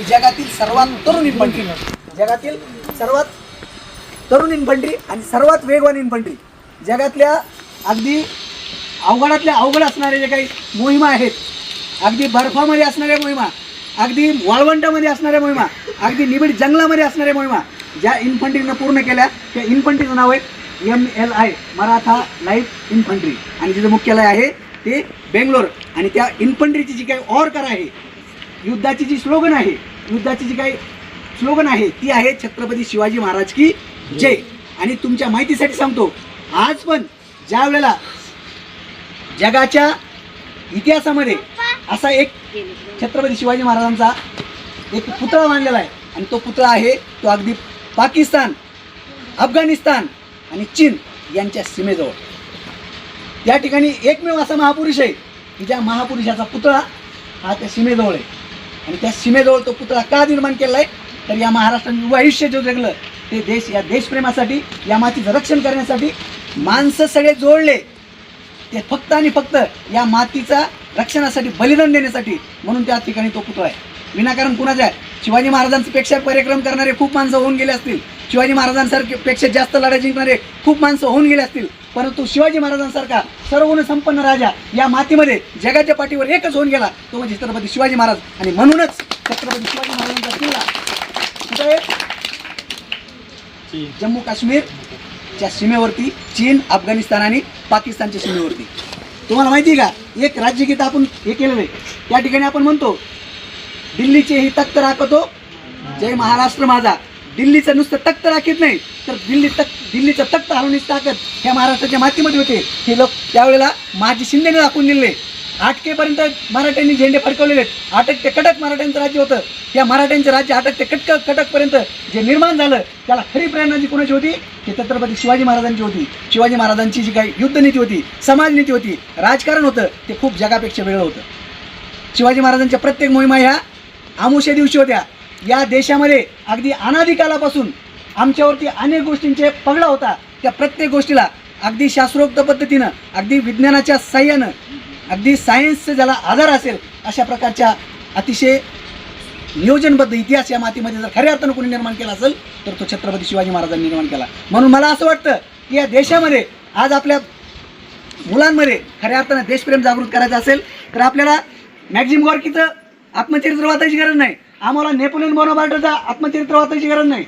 की जगातील सर्वात तरुण इन्फंट्री. जगातील सर्वात तरुण इन्फंट्री आणि सर्वात वेगवान इन्फंट्री. जगातल्या अगदी अवघडातल्या अवघड असणाऱ्या जे काही मोहिमा आहेत अगदी बर्फामध्ये असणाऱ्या मोहिमा अगदी वाळवंटामध्ये असणाऱ्या मोहिमा अगदी निबिड जंगलामध्ये असणाऱ्या मोहिमा ज्या इन्फंट्रीनं पूर्ण केल्या त्या इन्फंट्रीचं नाव आहे M L I Maratha light infantry. आणि तिचं मुख्यालय आहे ते बेंगलोर. आणि त्या इन्फंट्रीची जी काही ऑर्कर आहे युद्धाची जी स्लोगन आहे युद्धाची जी काही स्लोगन आहे ती आहे छत्रपती शिवाजी महाराज की जय. आणि तुमच्या माहितीसाठी सांगतो आज पण ज्या वेळेला जगाच्या इतिहासामध्ये असा एक छत्रपती शिवाजी महाराजांचा एक पुतळा मांडलेला आहे आणि तो पुतळा आहे तो अगदी पाकिस्तान अफगाणिस्तान आणि चीन यांच्या सीमेजवळ. या ठिकाणी एकमेव असा महापुरुष आहे की ज्या महापुरुषाचा पुतळा हा त्या सीमेजवळ आहे. आणि त्या सीमेजवळ तो पुतळा का निर्माण केला आहे तर या महाराष्ट्राने युवा आयुष्य जो जगलं ते देश या देशप्रेमासाठी या मातीचं रक्षण करण्यासाठी माणसं सगळे जोडले. ते फक्त आणि फक्त या मातीचा रक्षणासाठी बलिदान देण्यासाठी म्हणून त्या ठिकाणी तो पुतळा आहे. विनाकारण कुणाच्या? आहे शिवाजी महाराजांपेक्षा परिक्रम करणारे खूप माणसं होऊन गेले असतील. शिवाजी महाराजांसारखे पेक्षा जास्त लढाई जिंकणारे खूप माणसं होऊन गेले असतील. परंतु शिवाजी महाराजांसारखा सर्वगुण संपन्न राजा या मातीमध्ये जगाच्या पाठीवर एकच होऊन गेला. तो म्हणजे छत्रपती शिवाजी महाराज. आणि म्हणूनच छत्रपती शिवाजी महाराजांचा किल्ला जम्मू काश्मीरच्या सीमेवरती चीन अफगाणिस्तान आणि पाकिस्तानच्या सीमेवरती. तुम्हाला माहिती आहे का? एक राज्यगीत आपण हे केलेलं आहे. त्या ठिकाणी आपण म्हणतो दिल्लीचे ही तख्त राखतो. जय महाराष्ट्र माझा. दिल्लीचं नुसतं तख्त राखीत नाही. तर दिल्ली तख्त दिल्लीचं तख्त हलवण्याची ताकद ह्या महाराष्ट्राच्या मातीमध्ये होते. हे लोक त्यावेळेला माझी शिंदेने दाखवून दिले. आटकेपर्यंत मराठ्यांनी झेंडे फडकवलेले आहेत. आटक ते कटक मराठ्यांचं राज्य होतं. त्या मराठ्यांचं राज्य आटक ते कटक कटकपर्यंत जे निर्माण झालं त्याला खरी प्रेरणा जी कोणाची होती? ती छत्रपती शिवाजी महाराजांची होती. शिवाजी महाराजांची जी काही युद्धनीती होती समाजनीती होती राजकारण होतं ते खूप जगापेक्षा वेगळं होतं. शिवाजी महाराजांच्या प्रत्येक मोहिमा ह्या आमुष्या दिवशी होत्या. या देशामध्ये अगदी अनादिकालापासून आमच्यावरती अनेक गोष्टींचे पगडा होता. त्या प्रत्येक गोष्टीला अगदी शास्त्रोक्त पद्धतीनं अगदी विज्ञानाच्या साह्यानं अगदी सायन्सचं ज्याला आधार असेल अशा प्रकारच्या अतिशय नियोजनबद्ध इतिहास या मातीमध्ये जर खऱ्या अर्थानं कोणी निर्माण केला असेल तर तो छत्रपती शिवाजी महाराजांनी निर्माण केला. म्हणून मला असं वाटतं की या देशामध्ये आज आपल्या मुलांमध्ये खऱ्या अर्थानं देशप्रेम जागृत करायचं असेल तर आपल्याला मॅक्झिम गॉर्कीचं आत्मचरित्र वाचायची गरज नाही. आम्हाला नेपोलियन बोनापार्टचा आत्मचरित्र वाचायची गरज नाही.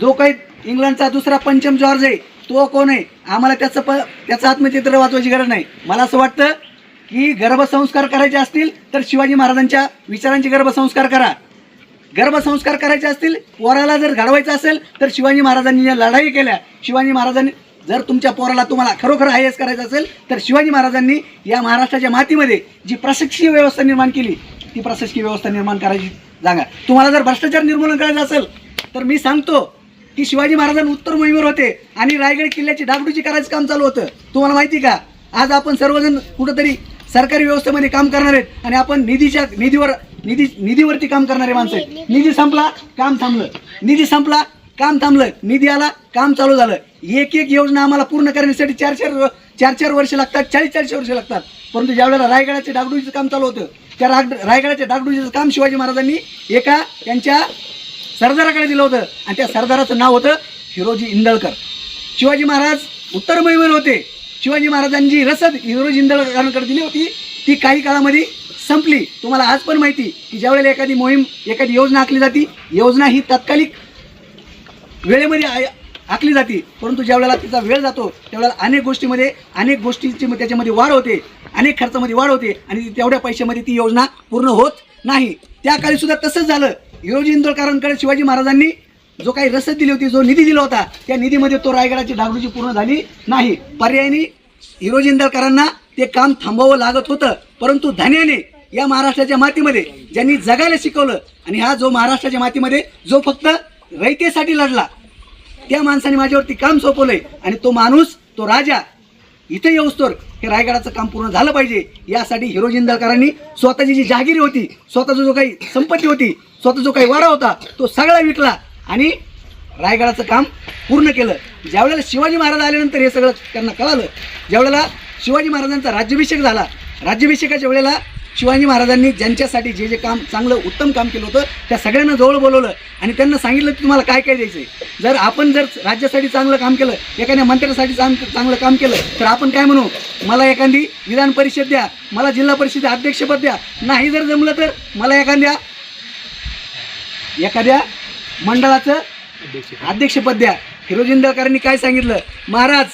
जो काही इंग्लंडचा दुसरा पंचम जॉर्ज आहे तो कोण आहे आम्हाला त्याचं प त्याचं आत्मचित्र वाचवायची गरज नाही. मला असं वाटतं की गर्भसंस्कार करायचे असतील तर शिवाजी महाराजांच्या विचारांचे गर्भसंस्कार करा. गर्भसंस्कार करायचे असतील पोराला जर घडवायचं असेल तर शिवाजी महाराजांनी या लढाई केल्या. शिवाजी महाराजांनी जर तुमच्या पोराला तुम्हाला खरोखर आय एस करायचं असेल तर शिवाजी महाराजांनी या महाराष्ट्राच्या मातीमध्ये जी प्रशासकीय व्यवस्था निर्माण केली ती प्रशासकीय व्यवस्था निर्माण करायची सांगा तुम्हाला जर भ्रष्टाचार निर्मूलन करायचं असेल तर मी सांगतो की शिवाजी महाराजांना उत्तर मोहिमेवर होते आणि रायगड किल्ल्याची डागडुजी करायचं काम चालू होतं. तुम्हाला माहिती का? आज आपण सर्वजण कुठंतरी सरकारी व्यवस्थेमध्ये काम करणार आहेत आणि आपण निधीच्या निधीवर निधी निधीवरती काम करणारे माणसं आहेत. निधी संपला काम थांबलं. निधी संपला काम थांबलं. निधी आला काम चालू झालं. एक एक योजना आम्हाला पूर्ण करण्यासाठी चार चार चार चार वर्ष लागतात चाळीस चाळीस वर्ष लागतात. परंतु ज्यावेळेला रायगडाचे डागडुजीचं काम चालू होतं त्या राग रायगडाच्या डागडुजीचं काम शिवाजी महाराजांनी एका त्यांच्या सरदाराकडे दिलं होतं. आणि त्या सरदाराचं नाव होतं हिरोजी इंदळकर. शिवाजी महाराज उत्तर मोहिमेवर होते. शिवाजी महाराजांची रसद हिरोजी इंदळकरांकडे दिली होती. ती काही काळामध्ये संपली. तुम्हाला आज पण माहिती की ज्यावेळेला एखादी मोहीम एखादी योजना आखली जाती योजना ही तात्कालिक वेळेमध्ये आय- आखली जाते. परंतु ज्यावेळेला तिचा वेळ जातो त्यावेळेला अनेक गोष्टीमध्ये अनेक गोष्टींची त्याच्यामध्ये वाढ होते अनेक खर्चामध्ये वाढ होते आणि तेवढ्या पैशामध्ये ती योजना पूर्ण होत नाही. त्या काळी सुद्धा तसंच झालं. हिरोजी इंदोरकरांकडे शिवाजी महाराजांनी जो काही रसद दिली होती जो निधी दिला होता त्या निधीमध्ये तो रायगडाची डागडुजी पूर्ण झाली नाही. पर्यायी हिरोजी इंदोरकरांना ते काम थांबवावं लागत होतं. परंतु धन्याने या महाराष्ट्राच्या मातीमध्ये ज्यांनी जगायला शिकवलं आणि हा जो महाराष्ट्राच्या मातीमध्ये जो फक्त रयतेसाठी लढला त्या माणसाने माझ्यावरती काम सोपवलंय आणि तो माणूस तो राजा इथे येऊस्तोर हे रायगडाचं काम पूर्ण झालं पाहिजे. यासाठी हिरो जिंदालकरांनी स्वतःची जी जहागिरी होती स्वतःचा जो काही संपत्ती होती स्वतः जो काही वाडा होता तो सगळा विकला आणि रायगडाचं काम पूर्ण केलं. ज्यावेळेला शिवाजी महाराज आल्यानंतर हे सगळं त्यांना कळालं ज्यावेळेला शिवाजी महाराजांचा राज्याभिषेक झाला राज्याभिषेकाच्या वेळेला शिवाजी महाराजांनी ज्यांच्यासाठी जे जे काम चांगलं उत्तम काम केलं होतं त्या सगळ्यांना जवळ बोलवलं. आणि त्यांना सांगितलं की तुम्हाला काय काय द्यायचं आहे जर आपण जर राज्यासाठी चांगलं काम केलं एखाद्या मंत्र्यासाठी चांग चांगलं काम केलं तर आपण काय म्हणू? मला एखादी विधान परिषद द्या मला जिल्हा परिषद अध्यक्षपद द्या. नाही जर जमलं तर मला एखाद्या एखाद्या मंडळाचं अध्यक्षपद द्या. फिरोजिंदवकरांनी काय सांगितलं? महाराज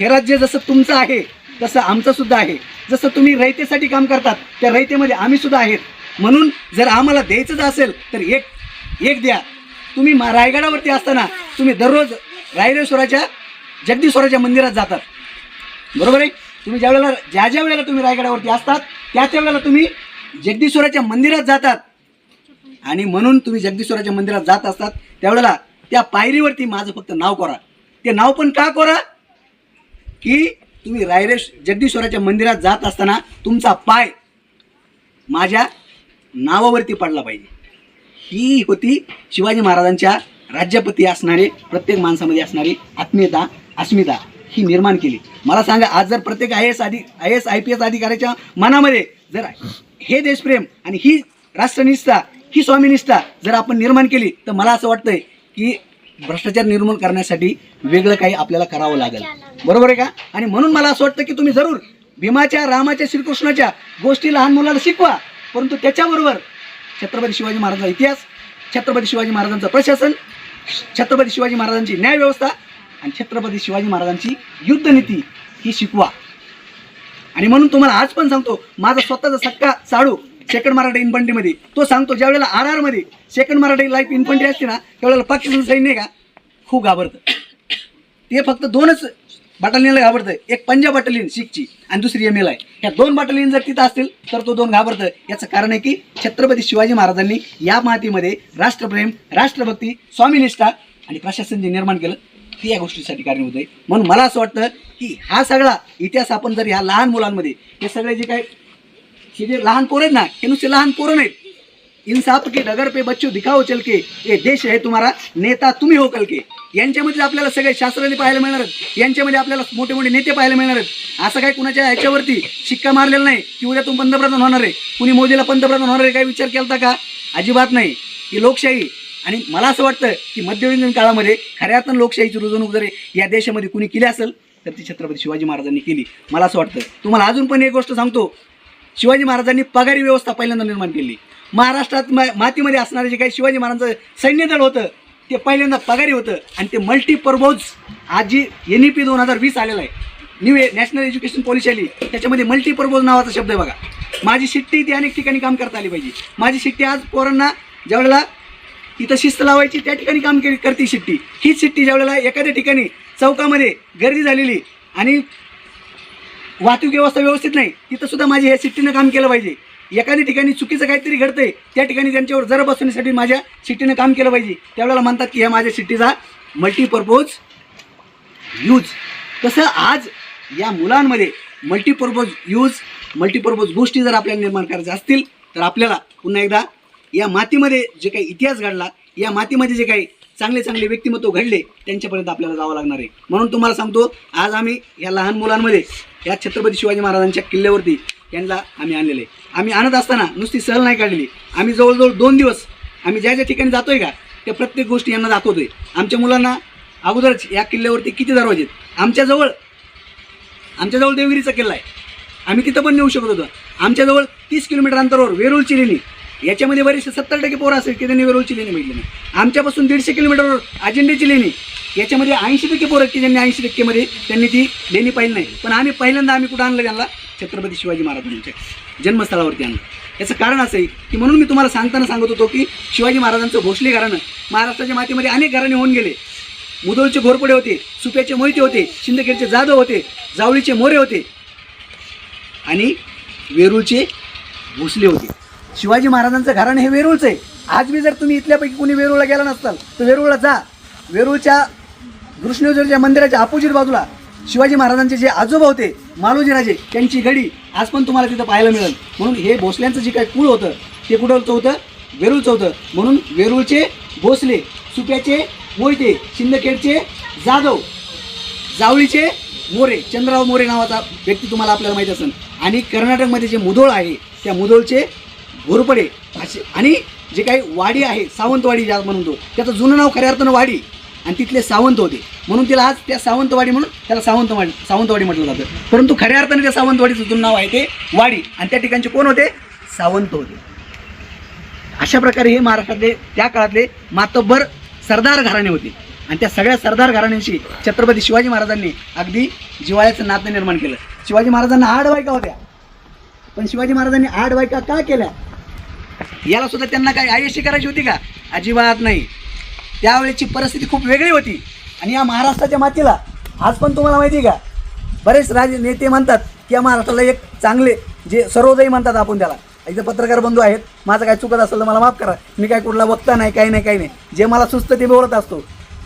हे राज्य जसं तुमचं आहे तसं आमचं सुद्धा आहे. जसं तुम्ही रयतेसाठी काम करतात त्या रयतेमध्ये आम्ही सुद्धा आहेत. म्हणून जर आम्हाला द्यायचंच असेल तर एक एक द्या. तुम्ही मा रायगडावरती असताना तुम्ही दररोज रायरेश्वराच्या जगदीश्वराच्या मंदिरात जातात. बरोबर आहे? तुम्ही ज्या वेळेला ज्या ज्या वेळेला तुम्ही रायगडावरती असतात त्या त्या वेळेला तुम्ही जगदीश्वराच्या मंदिरात जातात. आणि म्हणून तुम्ही जगदीश्वराच्या मंदिरात जात असतात. त्यावेळेला त्या पायरीवरती माझं फक्त नाव करा. ते नाव पण का करा? की तुम्ही रायरेश जगदीश्वराच्या मंदिरात जात असताना तुमचा पाय माझ्या नावावरती पडला पाहिजे. ही होती शिवाजी महाराजांच्या राज्यपती असणारे प्रत्येक माणसामध्ये असणारी आत्मीयता अस्मिता ही निर्माण केली. मला सांगा आज जर प्रत्येक आय एस अधि I S I P S अधिकाऱ्याच्या मनामध्ये जर हे देशप्रेम आणि ही राष्ट्रनिष्ठा ही स्वामीनिष्ठा जर आपण निर्माण केली तर मला असं वाटतंय की भ्रष्टाचार निर्मूल करण्यासाठी वेगळं काही आपल्याला करावं लागेल. बरोबर आहे का? आणि म्हणून मला असं वाटतं की तुम्ही जरूर भीमाच्या रामाच्या श्रीकृष्णाच्या गोष्टी लहान मुलाला शिकवा. परंतु त्याच्याबरोबर छत्रपती शिवाजी महाराजांचा इतिहास छत्रपती शिवाजी महाराजांचं प्रशासन छत्रपती शिवाजी महाराजांची न्यायव्यवस्था आणि छत्रपती शिवाजी महाराजांची युद्धनीती ही शिकवा. आणि म्हणून तुम्हाला आज पण सांगतो माझा स्वतःचा सक्का चाडू सेकंड मराठा इन्फंट्रीमध्ये तो सांगतो ज्या वेळेला आर आरमध्ये सेकंड मराठा लाईफ इन्फंट्री असते ना त्यावेळेला पाकिस्तान सैन्य का खूप घाबरतं. ते फक्त दोनच बटालियनला घाबरतं. एक पंजाब बटालियन शिखची आणि दुसरी एम एल आहे ह्या दोन बटालियन जर तिथं असतील तर तो दोन घाबरतं. याचं कारण आहे की छत्रपती शिवाजी महाराजांनी या मातीमध्ये राष्ट्रप्रेम राष्ट्रभक्ती स्वामीनिष्ठा आणि प्रशासन जे निर्माण केलं ते या गोष्टीसाठी कारणीभूत आहे म्हणून मला असं वाटतं की हा सगळा इतिहास आपण जर ह्या लहान मुलांमध्ये हे सगळे जे काही हे जे लहान पोरं आहेत ना हे नुसते लहान पोरं नाहीत. इन्साफ के डगर पे बच्चो दिखाओ चल के ये देश है तुम्हारा नेता तुम्ही हो कल के यांच्यामध्ये आपल्याला सगळे शास्त्रज्ञ पाहायला मिळणार आहेत. यांच्यामध्ये आपल्याला मोठे मोठे नेते पाहायला मिळणार आहेत. असं काही कुणाच्या ह्याच्यावरती शिक्का मारलेला नाही की उद्या तुम्ही पंतप्रधान होणार आहे. कुणी मोदीला पंतप्रधान होणार आहे काही विचार केला का? अजिबात नाही. ही लोकशाही. आणि मला असं वाटतं की मध्ययुगीन काळामध्ये खऱ्या अर्थानं लोकशाहीची रुजवणूक जर या देशामध्ये कुणी केली असेल तर ती छत्रपती शिवाजी महाराजांनी केली. मला असं वाटतं. तुम्हाला अजून पण एक गोष्ट सांगतो. शिवाजी महाराजांनी पगारी व्यवस्था पहिल्यांदा निर्माण केली. महाराष्ट्रात मा- मातीमध्ये असणारे जे काही शिवाजी महाराजांचं सैन्यदल होतं ते पहिल्यांदा पगारी होतं आणि ते मल्टीपर्पोज आज जी एन ई पी दोन हजार वीस आलेलं आहे. न्यू नॅशनल एज्युकेशन पॉलिसी आली. त्याच्यामध्ये मल्टीपर्पोज नावाचा शब्द आहे बघा. माझी शिट्टी ती अनेक ठिकाणी काम करता आली पाहिजे. माझी शिट्टी आज पोरांना ज्यावेळेला इथं शिस्त लावायची त्या ठिकाणी काम केली करते शिट्टी. हीच शिट्टी ज्यावेळेला एखाद्या ठिकाणी चौकामध्ये गर्दी झालेली आणि वाहतूक व्यवस्था व्यवस्थित नाही तिथं सुद्धा माझी ह्या सिटीनं काम केलं पाहिजे. एखाद्या ठिकाणी चुकीचं काहीतरी घडतंय त्या ठिकाणी त्यांच्यावर जरा बसवण्यासाठी माझ्या सिटीनं काम केलं पाहिजे. त्यावेळेला म्हणतात की ह्या माझ्या सिटीचा मल्टीपर्पोज यूज तसं आज या मुलांमध्ये मल्टीपर्पोज यूज मल्टीपर्पोज गोष्टी जर आपल्याला निर्माण करायच्या असतील तर आपल्याला पुन्हा एकदा या मातीमध्ये जे काही इतिहास घडला या मातीमध्ये जे काही चांगले चांगले व्यक्तिमत्व घडले त्यांच्यापर्यंत आपल्याला जावं लागणार आहे. म्हणून तुम्हाला सांगतो आज आम्ही या लहान मुलांमध्ये या छत्रपती शिवाजी महाराजांच्या किल्ल्यावरती यांना आम्ही आणलेले. आहे. आम्ही आणत असताना नुसती सहल नाही काढलेली आम्ही जवळजवळ दोन दिवस आम्ही ज्या ज्या ठिकाणी जातोय का त्या प्रत्येक गोष्टी यांना दाखवतोय. आमच्या मुलांना अगोदरच या किल्ल्यावरती किती दरवाजे आहेत? आमच्याजवळ आमच्याजवळ देवगिरीचा किल्ला आहे. आम्ही तिथं पण नेऊ शकत होतो. आमच्याजवळ तीस किलोमीटर अंतरावर वेरूळची लेणी याच्यामध्ये बरेचसे सत्तर टक्के पोरं असेल की त्यांनी वेरूळची लेणी बघितली नाही आमच्यापासून दीडशे किलोमीटरवर अजेंड्याची लेणी याच्यामध्ये ऐंशी टक्के पोरं की ज्यांनी ऐंशी टक्केमध्ये त्यांनी ती लेणी पाहिली नाही. पण आम्ही पहिल्यांदा आम्ही कुठं आणलं त्यांना? छत्रपती शिवाजी महाराजांच्या जन्मस्थळावरती आणलं. याचं कारण असं आहे की म्हणून मी तुम्हाला सांगताना सांगत होतो की शिवाजी महाराजांचं भोसले घराणं महाराष्ट्राच्या मातीमध्ये अनेक घराणे होऊन गेले. मुदोळचे घोरपडे होते सुप्याचे मोहिते होते शिंदखेडचे जाधव होते जावळीचे मोरे होते आणि वेरूळचे भोसले होते. शिवाजी महाराजांचं घराणं हे वेरूळचं आहे. आज मी जर तुम्ही इथल्यापैकी कोणी वेरूळला गेला नसताल तर वेरूळला जा. वेरूळच्या कृष्णेश्वरच्या मंदिराच्या अपोजिट बाजूला शिवाजी महाराजांचे जे आजोबा होते मालोजीराजे त्यांची गडी आज पण तुम्हाला तिथं पाहायला मिळेल. म्हणून हे भोसल्यांचं जे काही कुळ होतं ते कुठं होतं? वेरूळचं होतं. म्हणून वेरूळचे भोसले सुप्याचे मोहिते शिंदखेडचे जाधव जावळीचे मोरे चंद्रराव मोरे नावाचा व्यक्ती तुम्हाला आपल्याला माहीत असेल. आणि कर्नाटकमध्ये जे मुधोळ आहे त्या मुधोळचे घोरपडे असे आणि जे काही वाडी आहे सावंतवाडी ज्या म्हणतो त्याचं जुनं नाव खऱ्या अर्थानं वाडी. आणि तिथले सावंत होते. म्हणून तिला आज त्या सावंतवाडी म्हणून त्याला सावंतवाडी सावंतवाडी म्हटलं जातं. परंतु खऱ्या अर्थाने त्या सावंतवाडीचं जुनं नाव आहे ते वाडी. आणि त्या ठिकाणचे कोण होते? सावंत होते. अशा प्रकारे हे महाराष्ट्रातले त्या काळातले मातब्बर सरदार घराणे होते. आणि त्या सगळ्या सरदार घराण्यांशी छत्रपती शिवाजी महाराजांनी अगदी जिवाळ्याचं नातं निर्माण केलं. शिवाजी महाराजांना आठ बायका होत्या. पण शिवाजी महाराजांनी आठ बायका का केल्या? याला सुद्धा त्यांना काय आयशी करायची होती का? अजिबात नाही. त्यावेळेची परिस्थिती खूप वेगळी होती. आणि या महाराष्ट्राच्या मातीला आज पण तुम्हाला माहिती आहे का? बरेच राज नेते म्हणतात की या महाराष्ट्राला एक चांगले जे सर्वोदयी म्हणतात आपण त्याला. इथं पत्रकार बंधू आहेत. माझं काय चुकत असेल तर मला माफ करा. मी काय कुठला वक्ता नाही काही नाही काही नाही. जे मला सुचतं ते बोलत असतो.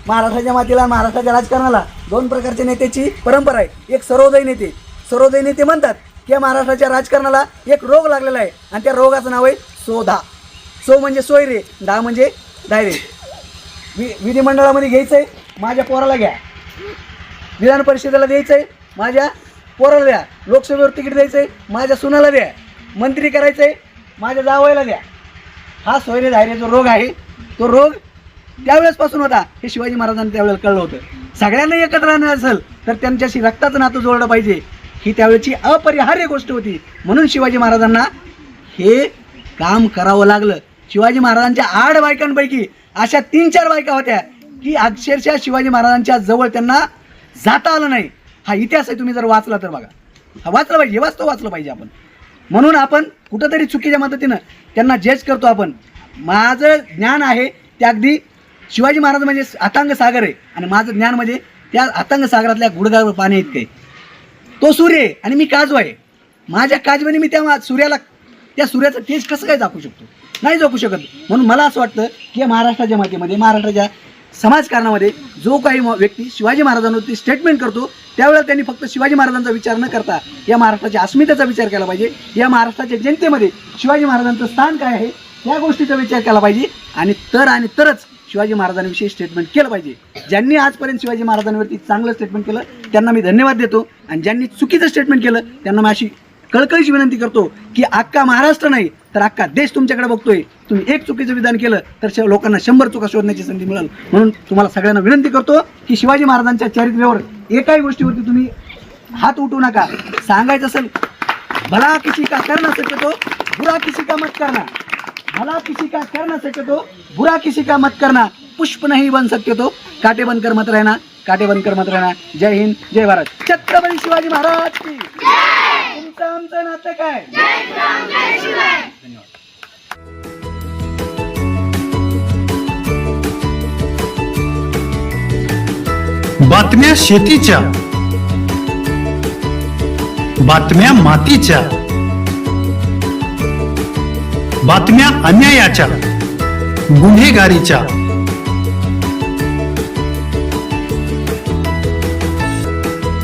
महाराष्ट्राच्या मातीला महाराष्ट्राच्या राजकारणाला दोन प्रकारच्या नेत्याची परंपरा आहे. एक सर्वोदय नेते. सर्वोदय नेते म्हणतात की या महाराष्ट्राच्या राजकारणाला एक रोग लागलेला आहे. आणि त्या रोगाचं नाव आहे सोधा. सो म्हणजे सोयरे दहा म्हणजे डायरे. वि विधिमंडळामध्ये घ्यायचं आहे माझ्या पोराला घ्या. विधान परिषदेला द्यायचं आहे माझ्या पोराला द्या. लोकसभेवर तिकीट द्यायचं आहे माझ्या सुनाला द्या. मंत्री करायचं आहे माझ्या जावयाला द्या. हा सोयरे धायरे जो रोग आहे तो रोग त्यावेळेसपासून होता. हे शिवाजी महाराजांना त्यावेळेला कळलं होतं. सगळ्यांना एकत्र राहणं असेल तर त्यांच्याशी रक्ताचं नातं जोडलं पाहिजे. ही त्यावेळेची अपरिहार्य गोष्ट होती. म्हणून शिवाजी महाराजांना हे काम करावं लागलं. शिवाजी महाराजांच्या आठ बायकांपैकी अशा तीन चार बायका होत्या की अक्षरशः शिवाजी महाराजांच्या जवळ त्यांना जाता आलं नाही. हा इतिहास आहे तुम्ही जर वाचला तर बघा. हा वाचलं पाहिजे वाचतो वाचलं पाहिजे आपण. म्हणून आपण कुठंतरी चुकीच्या मदतीनं त्यांना जज करतो आपण. माझं ज्ञान आहे ते अगदी शिवाजी महाराज म्हणजे अथांग सागर आहे. आणि माझं ज्ञान म्हणजे त्या अथांग सागरातल्या गुडगावर पाणी इतके आहे. तो सूर्य आहे आणि मी काजू आहे. माझ्या काजवाने मी त्या सूर्याला त्या सूर्याचं तेज कसं काय दाखवू शकतो? नाही जगू शकत. म्हणून मला असं वाटतं की या महाराष्ट्राच्या मातीमध्ये महाराष्ट्राच्या समाजकारणामध्ये जो काही व्यक्ती शिवाजी महाराजांवरती स्टेटमेंट करतो त्यावेळेला त्यांनी फक्त शिवाजी महाराजांचा विचार न करता या महाराष्ट्राच्या अस्मितेचा विचार केला पाहिजे. या महाराष्ट्राच्या जनतेमध्ये शिवाजी महाराजांचं स्थान काय आहे या गोष्टीचा विचार केला पाहिजे. आणि तर आणि तरच शिवाजी महाराजांविषयी स्टेटमेंट केलं पाहिजे. ज्यांनी आजपर्यंत शिवाजी महाराजांवरती चांगलं स्टेटमेंट केलं त्यांना मी धन्यवाद देतो. आणि ज्यांनी चुकीचं स्टेटमेंट केलं त्यांना मी अशी कळकळीची विनंती करतो की अख्खा महाराष्ट्र नाही तर अख्खा देश तुमच्याकडे बघतोय. तुम्ही एक चुकीचं विधान केलं तर लोकांना शंभर चुका शोधण्याची संधी मिळेल. म्हणून तुम्हाला सगळ्यांना विनंती करतो की शिवाजी महाराजांच्या चरित्र्यावर एकाही गोष्टीवरती तुम्ही हात उठू नका. सांगायचं असेल भला किसी का करना सके तो बुरा किसी का मत करना. भला किसी का करना सके तो बुरा किसी का मत करना. पुष्प नहीं बन सकते तो काटे बनकर मत रहना काटे बनकर मत रहना. जय हिंद जय भारत. छत्रपती शिवाजी महाराज की. तुमचं आमचं नातं काय? बातम्या शेतीच्या. बातम्या मातीच्या. बातम्या अन्यायाच्या. गुन्हेगारीच्या.